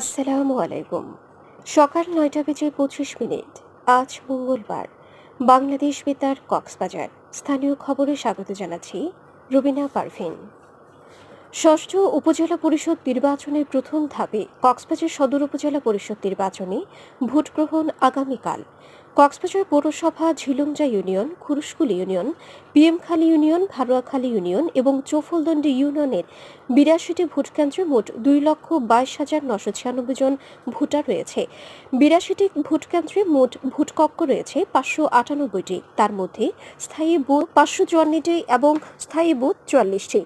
আসসালামু আলাইকুম। সকাল নয়টা বেজে পঁচিশ মিনিট। আজ মঙ্গলবার। বাংলাদেশ বেতার, কক্সবাজার। স্থানীয় খবরে স্বাগত জানাচ্ছি রুবিনা পারভিন। ষষ্ঠ উপজেলা পরিষদ নির্বাচনের প্রথম ধাপে কক্সবাজার সদর উপজেলা পরিষদ নির্বাচনে ভোট গ্রহণ আগামীকাল। কক্সবাজার পৌরসভা Jhilonja union, Khuruskul union, PMkhali union Bharuakhali union এবং চৌফলদন্ডি ইউনিয়নের বিরাশিটি ভোটকেন্দ্রে মোট দুই লক্ষ বাইশ হাজার নশো ছিয়ানব্বই জন ভোটার রয়েছে। বিরাশিটি ভোটকেন্দ্রে মোট ভোটকক্ষ রয়েছে পাঁচশো আটানব্বইটি। তার মধ্যে স্থায়ী বুথ পাঁচশো চুয়ান্নটি এবং স্থায়ী বুথ চুয়াল্লিশটি।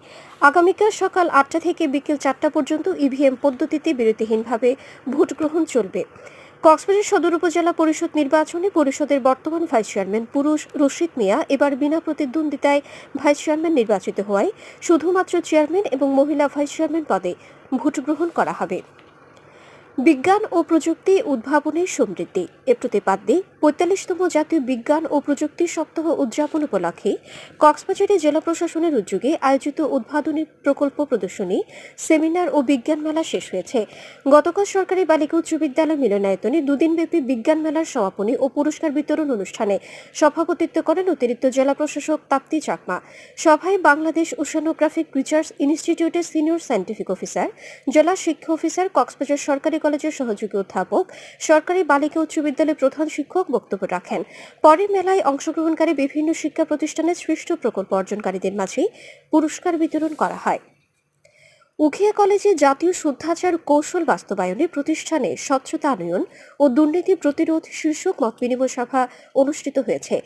আগামীকাল সকাল আটটা থেকে বিকেল চারটা পর্যন্ত ইভিএম পদ্ধতিতে বিরতিহীনভাবে ভোট গ্রহণ চলবে। কক্সবাজার সদর উপজেলা পরিষদ নির্বাচনে পরিষদের বর্তমান ভাইস চেয়ারম্যান পুরুষ রশিদ মিয়া এবার বিনা প্রতিদ্বন্দ্বিতায় ভাইস চেয়ারম্যান নির্বাচিত হওয়ায় শুধুমাত্র চেয়ারম্যান এবং মহিলা ভাইস চেয়ারম্যান পদে ভোট গ্রহণ করা হবে। বিজ্ঞান ও প্রযুক্তি উদ্ভাবনের সমৃদ্ধি। এ প্রতিপাদ্যে পঁয়তাল্লিশতম জাতীয় বিজ্ঞান ও প্রযুক্তি সপ্তাহ উদযাপন উপলক্ষে কক্সবাজারে জেলা প্রশাসনের উদ্যোগে আয়োজিত উদ্ভাবনী প্রকল্প প্রদর্শনী, সেমিনার ও বিজ্ঞান মেলা শেষ হয়েছে। গতকাল সরকারি বালিকা উচ্চ বিদ্যালয় মিলনায়তনে দুদিনব্যাপী বিজ্ঞান মেলার সমাপনী ও পুরস্কার বিতরণ অনুষ্ঠানে সভাপতিত্ব করেন অতিরিক্ত জেলা প্রশাসক তাপ্তি চাকমা। সভায় বাংলাদেশ ওশানোগ্রাফিক রিসার্চ ইনস্টিটিউটের সিনিয়র সায়েন্টিফিক অফিসার, জেলা শিক্ষা অফিসার, কক্সবাজার সরকারি কলেজের সহযোগী অধ্যাপক, সরকারি বালিকা উচ্চ বিদ্যালয়ের প্রধান শিক্ষক বক্তব্য রাখেন। পরে মেলায় অংশগ্রহণকারী বিভিন্ন শিক্ষা প্রতিষ্ঠানের শ্রেষ্ঠ প্রকল্প অর্জনকারীদের মাঝে পুরস্কার বিতরণ করা হয়। উখিয়া কলেজে জাতীয় শুদ্ধাচার কৌশল বাস্তবায়নে প্রতিষ্ঠানে স্বচ্ছতা আনয়ন ও দুর্নীতি প্রতিরোধ শীর্ষক মত বিনিময় সভা অনুষ্ঠিত হয়েছে।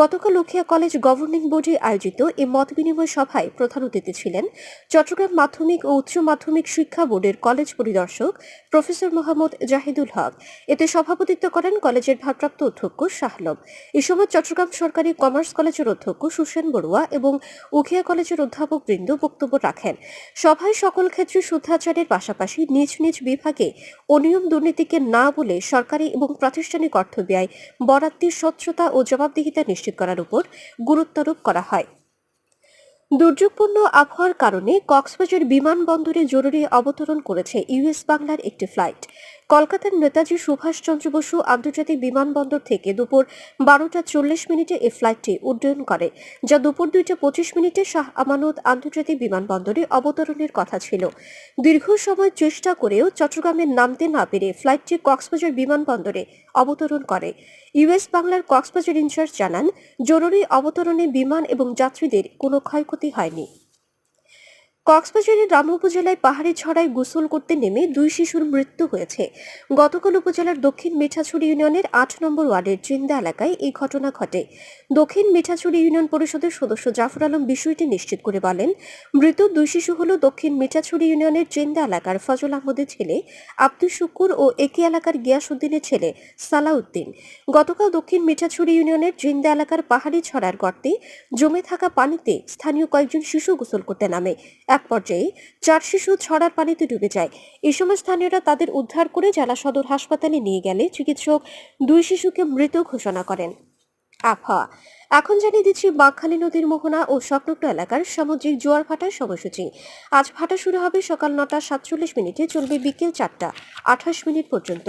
গতকাল উখিয়া কলেজ গভর্নিং বোর্ডে আয়োজিত এই মত বিনিময় সভায় প্রধান অতিথি ছিলেন চট্টগ্রাম মাধ্যমিক ও উচ্চ মাধ্যমিক শিক্ষা বোর্ডের কলেজ পরিদর্শক প্রফেসর মোহাম্মদ জাহিদুল হক। এতে সভাপতিত্ব করেন কলেজের ভারপ্রাপ্ত অধ্যক্ষ শাহলম এ সময় চট্টগ্রাম সরকারি কমার্স কলেজের অধ্যক্ষ সুসেন বড়ুয়া এবং উখিয়া কলেজের অধ্যাপক বৃন্দ বক্তব্য রাখেন। সভায় সকল ক্ষেত্রে শুদ্ধাচারের পাশাপাশি নিজ নিজ বিভাগে অনিয়ম দুর্নীতিকে না বলে সরকারি এবং প্রাতিষ্ঠানিক অর্থ ব্যয়, বরাদ্দের স্বচ্ছতা ও জবাবদিহিতা নিশ্চিত করার উপর গুরুত্বারোপ করা হয়। দুর্যোগপূর্ণ আবহাওয়ার কারণে কক্সবাজার বিমানবন্দরে জরুরি অবতরণ করেছে ইউএস বাংলার একটি ফ্লাইট। কলকাতার নেতাজি সুভাষচন্দ্র বসু আন্তর্জাতিক বিমানবন্দর থেকে দুপুর বারোটা চল্লিশ মিনিটে এই ফ্লাইটটি উড্ডয়ন করে, যা দুপুর দুইটা পঁচিশ মিনিটে শাহ আমানত আন্তর্জাতিক বিমানবন্দরে অবতরণের কথা ছিল। দীর্ঘ সময় চেষ্টা করেও চট্টগ্রামে নামতে না পেরে ফ্লাইটটি কক্সবাজার বিমানবন্দরে অবতরণ করে। ইউএস বাংলার কক্সবাজার ইনচার্জ জানান, জরুরি অবতরণে বিমান এবং যাত্রীদের কোনো ক্ষয়ক্ষতি হয়নি। কক্সবাজারের রাম উপজেলায় পাহাড়ি ছড়ায় গোসল করতে নেমে দুই শিশুর মৃত্যু হয়েছে। গতকাল উপজেলার দক্ষিণ মিঠাছড়ি ইউনিয়নের আট নম্বর ওয়ার্ডের চিন্দা এলাকায় এই ঘটনা ঘটে। দক্ষিণ মিঠাছড়ি ইউনিয়ন পরিষদের সদস্য জাফর আলম বিষয়টি নিশ্চিত করে বলেন, মৃত দুই শিশু হল দক্ষিণ মিঠাছড়ি ইউনিয়নের চিন্দা এলাকার ফজল আহমদের ছেলে, আব্দুল শুকুর ও একই এলাকার গিয়াসুদ্দিনের ছেলে সালাউদ্দিন। গতকাল দক্ষিণ মিঠাছড়ি ইউনিয়নের জিন্দা এলাকার পাহাড়ি ছড়ার গর্তে জমে থাকা পানিতে স্থানীয় কয়েকজন শিশু গোসল করতে নামে। এক পর্যায়ে চার শিশু ছড়ার পানিতে ডুবে যায়। এ সময় স্থানীয়রা তাদের উদ্ধার করে জেলা সদর হাসপাতালে নিয়ে গেলে চিকিৎসক দুই শিশুকে মৃত ঘোষণা করেন। আবহাওয়া এখন জানিয়ে দিচ্ছি বাঘখালী নদীর মোহনা ও সংলগ্ন এলাকার সামুদ্রিক জোয়ার ভাটার সময়সূচি। আজ ভাটা শুরু হবে সকাল নটা সাতচল্লিশ মিনিটে, চলবে বিকেল চারটা আঠাশ মিনিট পর্যন্ত।